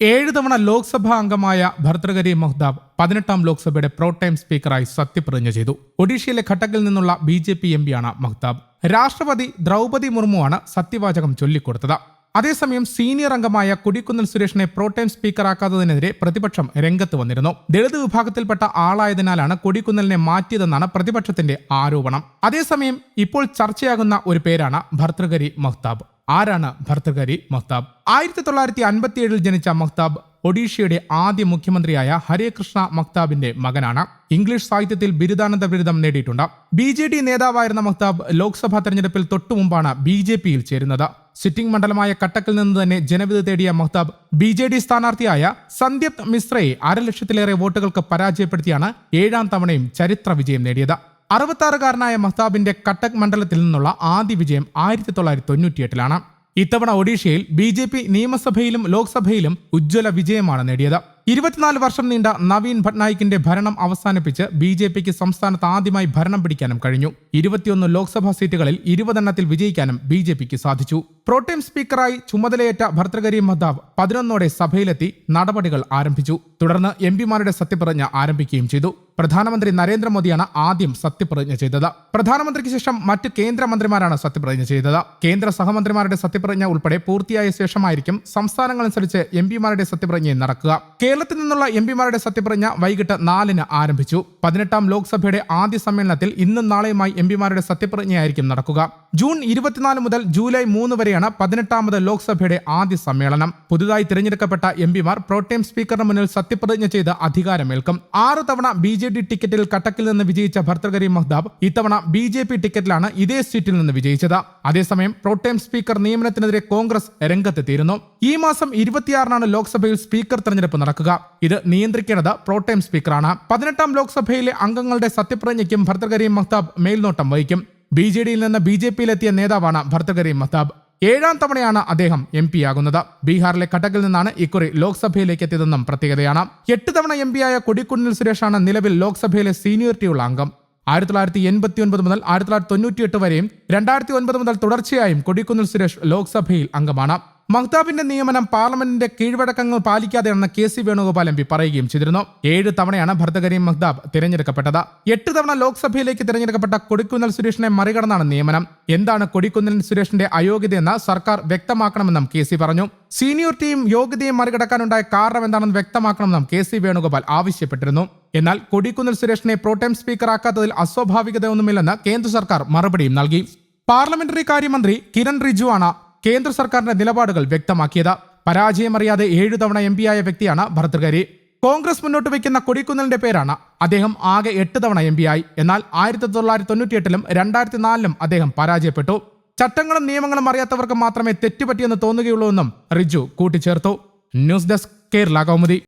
ഏഴ് തവണ ലോക്സഭാ അംഗമായ ഭർത്തൃഹരി മഹ്താബ് പതിനെട്ടാം ലോക്സഭയുടെ പ്രോടൈം സ്പീക്കറായി സത്യപ്രതിജ്ഞ ചെയ്തു. ഒഡീഷയിലെ ഘട്ടക്കിൽ നിന്നുള്ള ബി ജെ പി എം പിയാണ് മഹ്താബ്. രാഷ്ട്രപതി ദ്രൗപതി മുർമുവാണ് സത്യവാചകം ചൊല്ലിക്കൊടുത്തത്. അതേസമയം സീനിയർ അംഗമായ കൊടിക്കുന്നിൽ സുരേഷിനെ പ്രോടൈം സ്പീക്കറാക്കാത്തതിനെതിരെ പ്രതിപക്ഷം രംഗത്ത് വന്നിരുന്നു. ദളിത് വിഭാഗത്തിൽപ്പെട്ട ആളായതിനാലാണ് കൊടിക്കുന്നിലിനെ മാറ്റിയതെന്നാണ് പ്രതിപക്ഷത്തിന്റെ ആരോപണം. അതേസമയം ഇപ്പോൾ ചർച്ചയാകുന്ന ഒരു പേരാണ് ഭർത്തൃഹരി മഹ്താബ്. ആരാണ് ഭർത്തൃഹരി മഹ്താബ്? ആയിരത്തി തൊള്ളായിരത്തി അൻപത്തിയേഴിൽ ജനിച്ച മഹ്താബ് ഒഡീഷയുടെ ആദ്യ മുഖ്യമന്ത്രിയായ ഹരേകൃഷ്ണ മക്താബിന്റെ മകനാണ്. ഇംഗ്ലീഷ് സാഹിത്യത്തിൽ ബിരുദാനന്ദ ബിരുദം നേടിയിട്ടുണ്ട്. ബി ജെ ഡി നേതാവായിരുന്ന മക്താബ് ലോക്സഭാ തെരഞ്ഞെടുപ്പിൽ തൊട്ടുമുമ്പാണ് ബി ജെ പിയിൽ ചേരുന്നത്. സിറ്റിംഗ് മണ്ഡലമായ കട്ടക്കിൽ നിന്ന് തന്നെ ജനവിധി തേടിയ മഹ്താബ് ബി ജെ ഡി സ്ഥാനാർത്ഥിയായ സന്ദീപ് മിശ്രയെ അരലക്ഷത്തിലേറെ വോട്ടുകൾക്ക് പരാജയപ്പെടുത്തിയാണ് ഏഴാം തവണയും ചരിത്ര വിജയം നേടിയത്. അറുപത്താറുകാരനായ മഹ്താബിന്റെ കട്ടക് മണ്ഡലത്തിൽ നിന്നുള്ള ആദ്യ വിജയം ആയിരത്തി തൊള്ളായിരത്തി തൊണ്ണൂറ്റിയെട്ടിലാണ് ഇത്തവണ ഒഡീഷയിൽ ബി ജെ പി നിയമസഭയിലും ലോക്സഭയിലും ഉജ്ജ്വല വിജയമാണ് നേടിയത്. ഇരുപത്തിനാല് വർഷം നീണ്ട നവീൻ പട്നായിക്കിന്റെ ഭരണം അവസാനിപ്പിച്ച് ബി ജെ പിക്ക് സംസ്ഥാനത്ത് ആദ്യമായി ഭരണം പിടിക്കാനും കഴിഞ്ഞു. ഇരുപത്തിയൊന്ന് ലോക്സഭാ സീറ്റുകളിൽ ഇരുപതെണ്ണത്തിൽ വിജയിക്കാനും ബി ജെ പിക്ക് സാധിച്ചു. പ്രോട്ടേം സ്പീക്കറായി ചുമതലയേറ്റ ഭർത്തൃകരി മദ്ദാവ് പതിനൊന്നോടെ സഭയിലെത്തി നടപടികൾ ആരംഭിച്ചു. തുടർന്ന് എം പിമാരുടെ സത്യപ്രതിജ്ഞ ആരംഭിക്കുകയും ചെയ്തു. പ്രധാനമന്ത്രി നരേന്ദ്രമോദിയാണ് ആദ്യം സത്യപ്രതിജ്ഞ ചെയ്തത്. പ്രധാനമന്ത്രിക്ക് ശേഷം മറ്റ് കേന്ദ്രമന്ത്രിമാരാണ് സത്യപ്രതിജ്ഞ ചെയ്തത്. കേന്ദ്ര സഹമന്ത്രിമാരുടെ സത്യപ്രതിജ്ഞ ഉൾപ്പെടെ പൂർത്തിയായ ശേഷമായിരിക്കും സംസ്ഥാനങ്ങളനുസരിച്ച് എം പിമാരുടെ സത്യപ്രതിജ്ഞ നടക്കുക. കേരളത്തിൽ നിന്നുള്ള എം പിമാരുടെ സത്യപ്രതിജ്ഞ വൈകിട്ട് നാലിന് ആരംഭിച്ചു. പതിനെട്ടാം ലോക്സഭയുടെ ആദ്യ സമ്മേളനത്തിൽ ഇന്നും നാളെയുമായി എം പിമാരുടെ സത്യപ്രതിജ്ഞയായിരിക്കും നടക്കുക. ജൂൺ ഇരുപത്തിനാല് മുതൽ ജൂലൈ മൂന്ന് വരെയാണ് പതിനെട്ടാമത് ലോക്സഭയുടെ ആദ്യ സമ്മേളനം. പുതുതായി തിരഞ്ഞെടുക്കപ്പെട്ട എം പിമാർ പ്രോട്ടേം സ്പീക്കറിന് മുന്നിൽ സത്യപ്രതിജ്ഞ ചെയ്ത് അധികാരമേൽക്കും. ആറ് തവണ ബി ജെ ഡി ടിക്കറ്റിൽ കട്ടക്കിൽ നിന്ന് വിജയിച്ച ഭർത്തൃകരി മഹ്താബ് ഇത്തവണ ബി ജെ പി ടിക്കറ്റിലാണ് ഇതേ സീറ്റിൽ നിന്ന് വിജയിച്ചത്. അതേസമയം പ്രോട്ടേം സ്പീക്കർ നിയമനത്തിനെതിരെ കോൺഗ്രസ് രംഗത്തെത്തിയിരുന്നു. ഈ മാസം ഇരുപത്തിയാറിനാണ് ലോക്സഭയിൽ സ്പീക്കർ തെരഞ്ഞെടുപ്പ് നടക്കുക. ഇത് നിയന്ത്രിക്കേണ്ടത് പ്രോട്ടേം സ്പീക്കറാണ് പതിനെട്ടാം ലോക്സഭയിലെ അംഗങ്ങളുടെ സത്യപ്രതിജ്ഞയ്ക്കും ഭർത്തൃകരി മഹ്താബ് മേൽനോട്ടം വഹിക്കും. ബി ജെ ഡിയിൽ നിന്ന് ബി ജെ പിയിലെത്തിയ നേതാവാണ് ഭർത്തകരി മഹ്താബ്. ഏഴാം തവണയാണ് അദ്ദേഹം എം പി ആകുന്നത്. ബീഹാറിലെ കട്ടക്കിൽ നിന്നാണ് ഇക്കുറി ലോക്സഭയിലേക്ക് എത്തിയതെന്നും പ്രത്യേകതയാണ്. എട്ട് തവണ എം പിയായ കൊടിക്കുന്നിൽ സുരേഷാണ് നിലവിൽ ലോക്സഭയിലെ സീനിയോറിറ്റിയുള്ള അംഗം. ആയിരത്തി തൊള്ളായിരത്തി എൺപത്തി ഒൻപത് മുതൽ ആയിരത്തി തൊള്ളായിരത്തി തൊണ്ണൂറ്റിയെട്ട് വരെയും രണ്ടായിരത്തി ഒൻപത് മുതൽ തുടർച്ചയായും കൊടിക്കുന്നിൽ സുരേഷ് ലോക്സഭയിൽ അംഗമാണ്. മഹ്താബിന്റെ നിയമനം പാർലമെന്റിന്റെ കീഴ്വഴക്കങ്ങൾ പാലിക്കാതെയാണെന്ന് K C Venugopal M P പറയുകയും ചെയ്തിരുന്നു. ഏഴ് തവണയാണ് ഭർത്തകരീം മഹ്താബ് തിരഞ്ഞെടുക്കപ്പെട്ടത്. എട്ട് തവണ ലോക്സഭയിലേക്ക് തിരഞ്ഞെടുക്കപ്പെട്ട കൊടിക്കുന്നിൽ സുരേഷിനെ മറികടന്നാണ് നിയമനം. എന്താണ് കൊടിക്കുന്നിൽ സുരേഷിന്റെ അയോഗ്യതയെന്ന് സർക്കാർ വ്യക്തമാക്കണമെന്നും കെ സി പറഞ്ഞു. സീനിയോറിറ്റിയും യോഗ്യതയും മറികടക്കാനുണ്ടായ കാരണം എന്താണെന്ന് വ്യക്തമാക്കണമെന്നും കെ സി വേണുഗോപാൽ ആവശ്യപ്പെട്ടിരുന്നു. എന്നാൽ കൊടിക്കുന്നിൽ സുരേഷിനെ പ്രോട്ടേം സ്പീക്കറാക്കാത്തതിൽ അസ്വാഭാവികതയൊന്നുമില്ലെന്ന് കേന്ദ്ര സർക്കാർ മറുപടിയും നൽകി. പാർലമെന്ററി കാര്യമന്ത്രി കിരൺ റിജു ആണ് കേന്ദ്ര സർക്കാരിന്റെ നിലപാടുകൾ വ്യക്തമാക്കിയത്. പരാജയമറിയാതെ ഏഴു തവണ എം പിയായ വ്യക്തിയാണ് ഭർത്തൃകരി കോൺഗ്രസ് മുന്നോട്ട് വയ്ക്കുന്ന കൊടിക്കുന്നിലിന്റെ പേരാണ് അദ്ദേഹം ആകെ എട്ട് തവണ എം ആയി. എന്നാൽ ആയിരത്തി തൊള്ളായിരത്തി തൊണ്ണൂറ്റിയെട്ടിലും രണ്ടായിരത്തി നാലിലും അദ്ദേഹം പരാജയപ്പെട്ടു. ചട്ടങ്ങളും നിയമങ്ങളും അറിയാത്തവർക്ക് മാത്രമേ തെറ്റുപറ്റിയെന്ന് തോന്നുകയുള്ളൂ എന്നും റിജു കൂട്ടിച്ചേർത്തു. News desk Kerala Kaumudi.